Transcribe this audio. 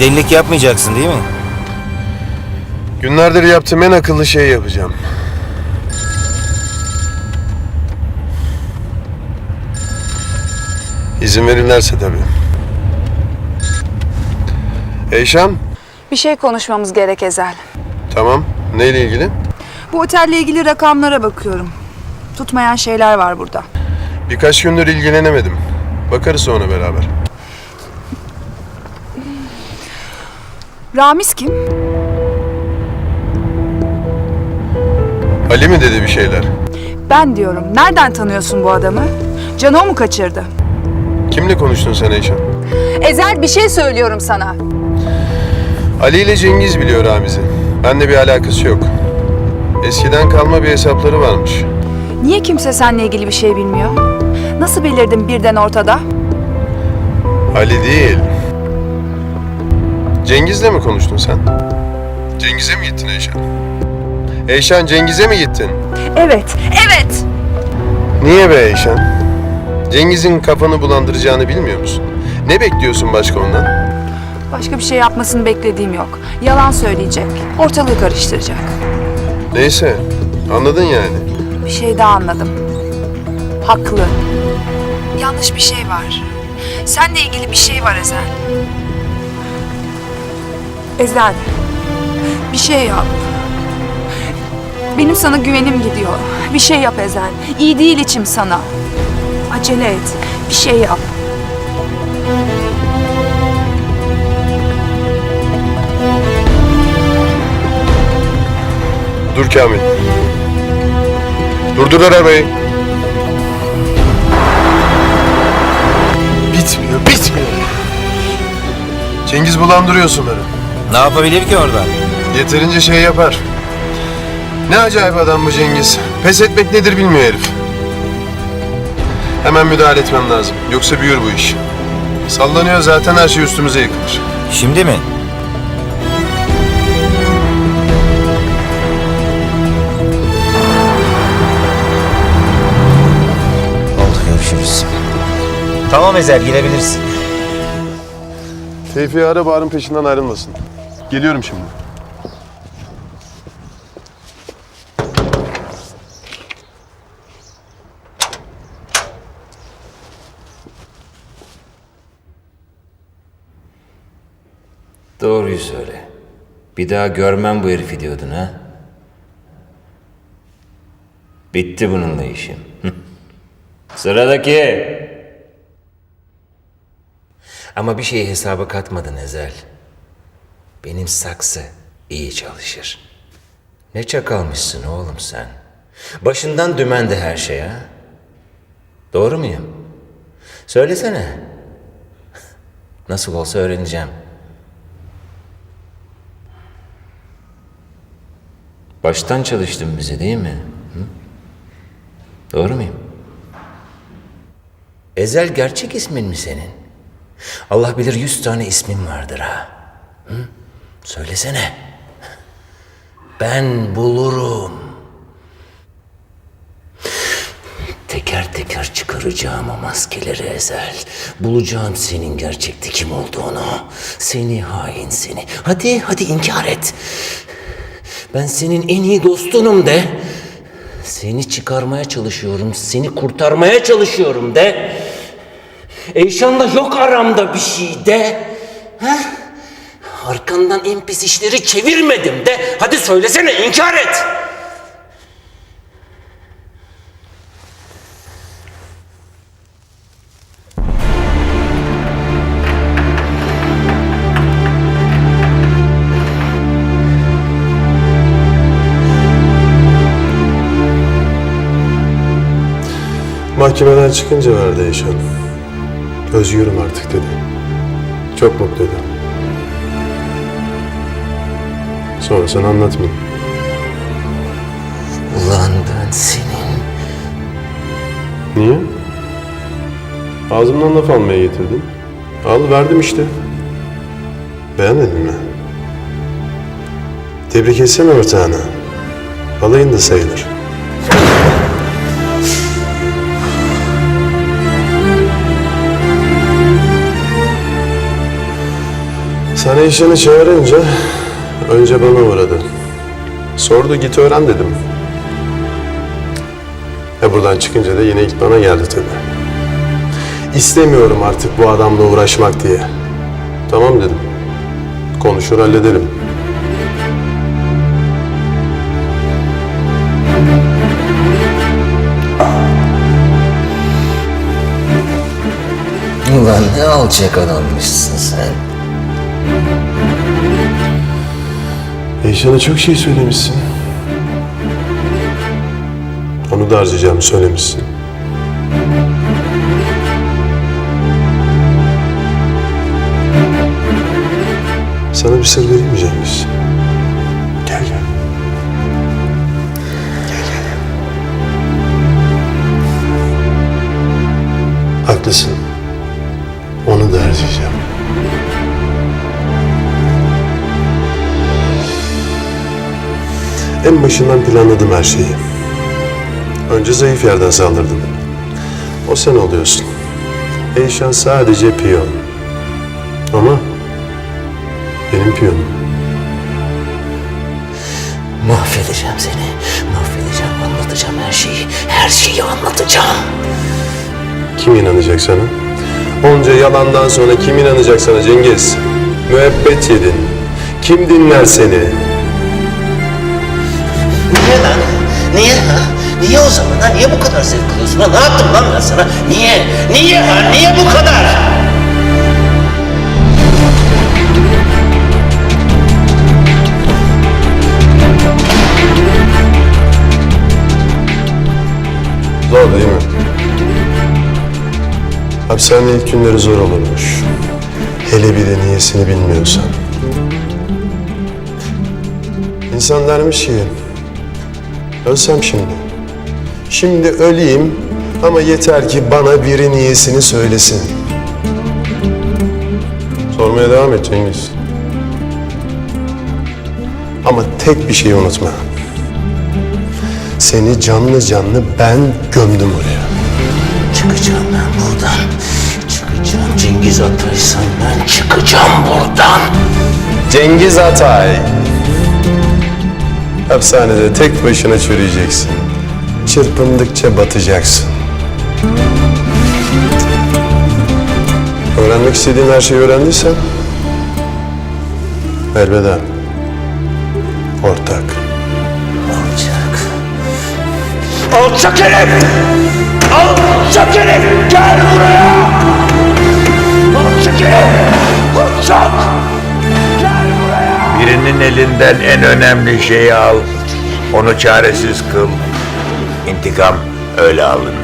Delilik yapmayacaksın değil mi? Günlerdir yaptığım en akıllı şeyi yapacağım. İzin verirlerse tabii. Eyşan, Bir şey konuşmamız gerek Ezel. tamam. Neyle ilgili? Bu otelle ilgili rakamlara bakıyorum. Tutmayan şeyler var burada. Birkaç gündür ilgilenemedim. Bakarız sonra beraber. Ramiz kim? Ali mi dedi bir şeyler? Ben diyorum. Nereden tanıyorsun bu adamı? Canı o mu kaçırdı? Kimle konuştun sen Eyşan? Ezel bir şey söylüyorum sana. Ali ile Cengiz biliyor Ramiz'i. Benle bir alakası yok. Eskiden kalma bir hesapları varmış. Niye kimse seninle ilgili bir şey bilmiyor? Nasıl belirdin birden ortada? Ali değil. Cengiz'le mi konuştun sen? Cengiz'e mi gittin Eyşan? Eyşan Cengiz'e mi gittin? Evet, evet. Niye be Eyşan? Cengiz'in kafanı bulandıracağını bilmiyor musun? Ne bekliyorsun başka ondan? Başka bir şey yapmasını beklediğim yok. Yalan söyleyecek, ortalığı karıştıracak. Neyse, anladın yani. Bir şey daha anladım. Haklı. Yanlış bir şey var. Seninle ilgili bir şey var Ezel. Ezel. Bir şey yap. Benim sana güvenim gidiyor. Bir şey yap Ezel. İyi değil içim sana. Acele et. Bir şey yap. Dur Kamil. Durdur arabayı. Bitmiyor, bitmiyor. Cengiz bulandırıyor suları. Ne yapabilir ki orada? Yeterince şey yapar. Ne acayip adam bu Cengiz. Pes etmek nedir bilmiyor herif. Hemen müdahale etmem lazım. Yoksa büyür bu iş. Sallanıyor zaten her şey üstümüze yıkılır. Şimdi mi? Oldu görüşürüz. Tamam Ezel girebilirsin. Tevfik'i ara Bahar'ın peşinden ayrılmasın. Geliyorum şimdi. Doğruyu söyle. Bir daha görmem bu herifi diyordun ha? Bitti bununla işim. Sıradaki. Ama bir şeyi hesaba katmadın Ezel. Benim saksı iyi çalışır. Ne çakalmışsın oğlum sen. Başından dümendi her şey ha. Doğru muyum? Söylesene. Nasıl olsa öğreneceğim. Baştan çalıştın bize değil mi? Hı? Doğru muyum? Ezel gerçek ismin mi senin? Allah bilir yüz tane ismin vardır ha. Hı? Söylesene. Ben bulurum. Teker teker çıkaracağım o maskeleri Ezel. Bulacağım senin gerçekte kim olduğunu. Seni hain seni. Hadi hadi inkar et. Ben senin en iyi dostunum de. Seni çıkarmaya çalışıyorum, seni kurtarmaya çalışıyorum de. Eyşan'la yok aramda bir şey de. Ha? Arkandan en pis işleri çevirmedim de. Hadi söylesene, inkar et. Mahkemeden çıkınca verdi Eyşan. Özgürüm artık dedi. Çok mutluydu. Sonrasını anlatmayayım. Ulan ben senin... Niye? Ağzımdan laf almaya getirdin. Al verdim işte. Beğenmedin mi? Tebrik etsene ortağını. Alayın da sayılır. Sağ Sen eşini çağırınca önce bana uğradı. Sordu git öğren dedim. E buradan çıkınca da yine ilk bana geldi tabii. İstemiyorum artık bu adamla uğraşmak diye. Tamam dedim. Konuşur hallederim. Ulan ne alçak adammışsın sen. Eyşan'a çok şey söylemişsin. Onu da harcayacağımı söylemişsin. Sana bir sır vereyim mi En başından planladım her şeyi. Önce zayıf yerden saldırdım. O sen oluyorsun. Eyşan sadece piyon. Ama benim piyonum. Mahvedeceğim seni. Mahvedeceğim, anlatacağım her şeyi. Her şeyi anlatacağım. Kim inanacak sana? Onca yalandan sonra kim inanacak sana Cengiz? Müebbet yedin. Kim dinler seni? Niye ha? Niye o zaman ha? Niye bu kadar zevk alıyorsun ha? Ne yaptım lan ben sana? Niye? Niye ha? Niye bu kadar? Zor değil mi? Hapishane ilk günleri zor olurmuş. Hele bir de niyesini bilmiyorsan. İnsan dermiş ki, ölsem şimdi. Şimdi öleyim ama yeter ki bana biri niyesini söylesin. Sormaya devam et Cengiz. Ama tek bir şeyi unutma. Seni canlı canlı ben gömdüm oraya. Çıkacağım ben buradan. Çıkacağım. Cengiz Atay'san ben çıkacağım buradan. Cengiz Atay. Hapishanede tek başına çürüyeceksin. Çırpındıkça batacaksın. Öğrenmek istediğin her şeyi öğrendiysen... Elveda. Ortak. Alçak. Alçak herif! Alçak herif! Gel buraya! Alçak herif! Alçak! Birinin elinden en önemli şeyi al. Onu çaresiz kıl. İntikam öyle alınır.